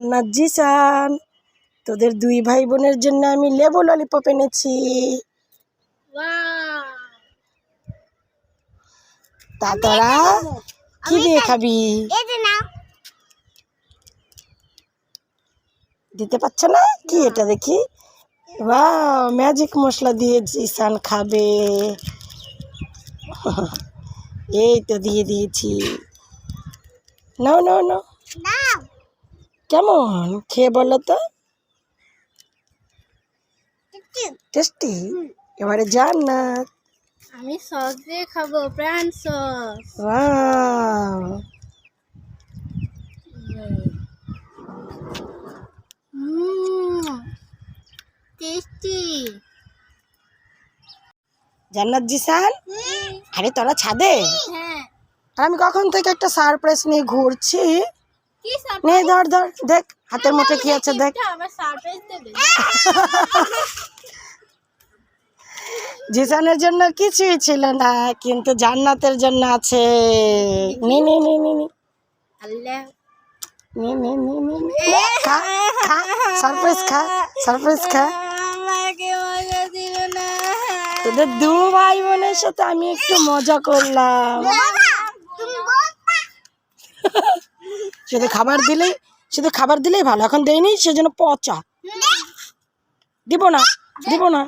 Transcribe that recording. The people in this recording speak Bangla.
নাজিসান তোদের দুই ভাই বোনের জন্য আমি লেবু ললিপপ এনেছি। তা তোরা কি দিয়ে খাবি? দিতে পারছে না? কি এটা দেখি? বা ম্যাজিক মশলা দিয়ে জিসান খাবে। এই তো দিয়ে দিয়েছি। নাও নাও। নাও। কেমন? খেয়ে বলো তো। টেস্টি। এবারে জান্নাত। আমি সস দিয়ে খাব প্রাণ সস। টেস্টি। জান্নাত জিসান? আরে তোরা ছাদে? হ্যাঁ। আর আমি কখন থেকে একটা সারপ্রাইজ নিয়ে ঘুরছি? নে ধর ধর দেখ হাতের মুঠে কি আছে দেখ। জিসানের জন্য কিছুই ছিল না কিন্তু জান্নাতের জন্য আছে। নি নি নি নি নি। নি নি নি নি নি। খা খা সারপ্রাইজ খা সারপ্রাইজ খা। তোদের দু ভাই বোনের সাথে আমি একটু মজা করলাম। শুধু খাবার দিলেই সে খাবার দিলেই ভালো। এখন দেয়নি সেজন্য পচা। দিব না দিব না।